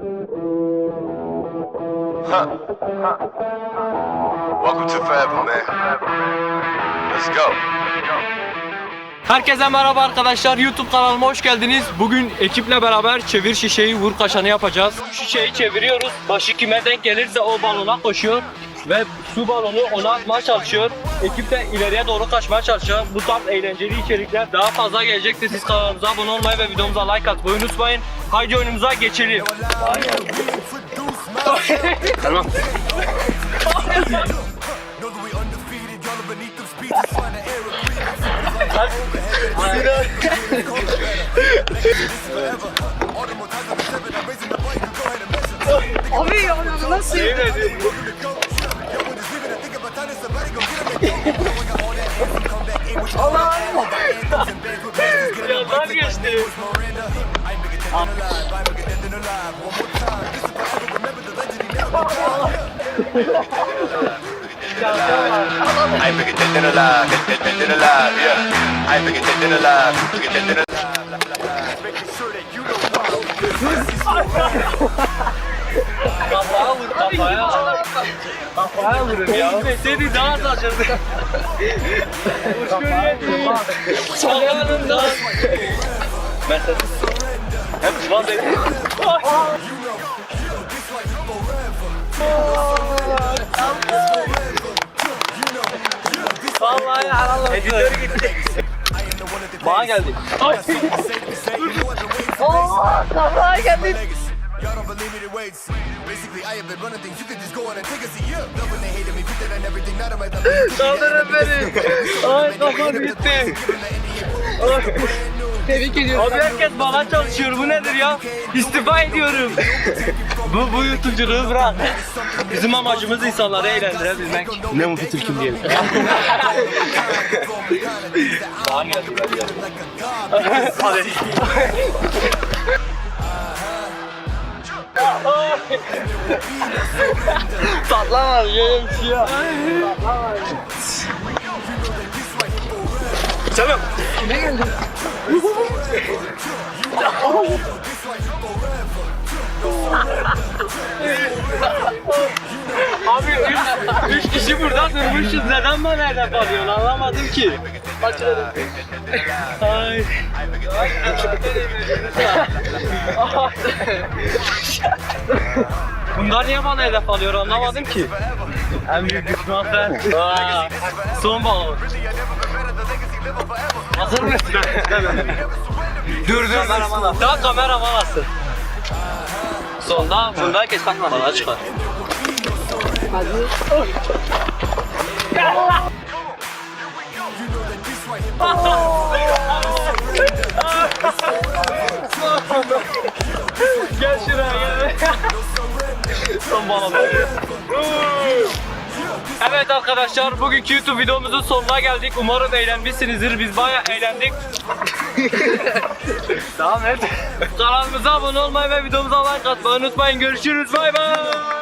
Welcome to forever, man. Let's go. Herkese merhaba arkadaşlar. YouTube kanalıma hoş geldiniz. Bugün ekiple beraber çevir şişeyi vur kaşanı yapacağız. Şişeyi çeviriyoruz. Başı kime denk gelirse o balona koşuyor ve su balonu ona atmaya çalışıyor. Ekip de ileriye doğru kaçmaya çalışıyor. Bu tarz eğlenceli içerikler daha fazla gelecektir. Siz kanalımıza abone olmayı ve videomuza like atmayı unutmayın. Haydi oyunumuza geçelim. tamam. Abi ya nasıl? Yandan geçti. I ain't bigger dead alive, yeah. I ain't bigger dead alive, bigger dead than alive. Kafaya vur kafaya. Kafaya vurun ya. Seni daha saçırdı. Kafaya vurun. Çalyanından. Mesela. Editör gitti. Bana geldi. Ay. Kafaya geldi. Y'all don't believe me, the waits. Basically, I have been running things. You can just go on and take a seat. Yeah. Love when they hated me, put that on everything. Not on my Kaldırın beni. Ay kafam gitti. Tebrik ediyorum. Abi herkes bana çalışıyor. Bu nedir ya? İstifa ediyorum. bu bu youtubercılığı bırak. Bizim amacımız insanları eğlendirebilmek. Ne mutlu Türk'üm diyelim. Bana geldi ben. Hadi. Patlamadı yerim bir şey ya. Canım. Abi üç, kişi burada durmuşuz. Neden bana hedef alıyorsun? Anlamadım ki. Ay. Bunlar niye bana hedef alıyor anlamadım ki. En büyük düşman sen. Son balon. Hazır mısın? dur dur. Kameraman al. Daha kameraman alsın. Sonda bunda herkes takma bana çıkar. gel şuraya gel. Son bana Evet arkadaşlar bugünkü YouTube videomuzun sonuna geldik. Umarım eğlenmişsinizdir. Biz bayağı eğlendik. Devam et. Kanalımıza abone olmayı ve videomuza like atmayı unutmayın. Görüşürüz. Bay bay.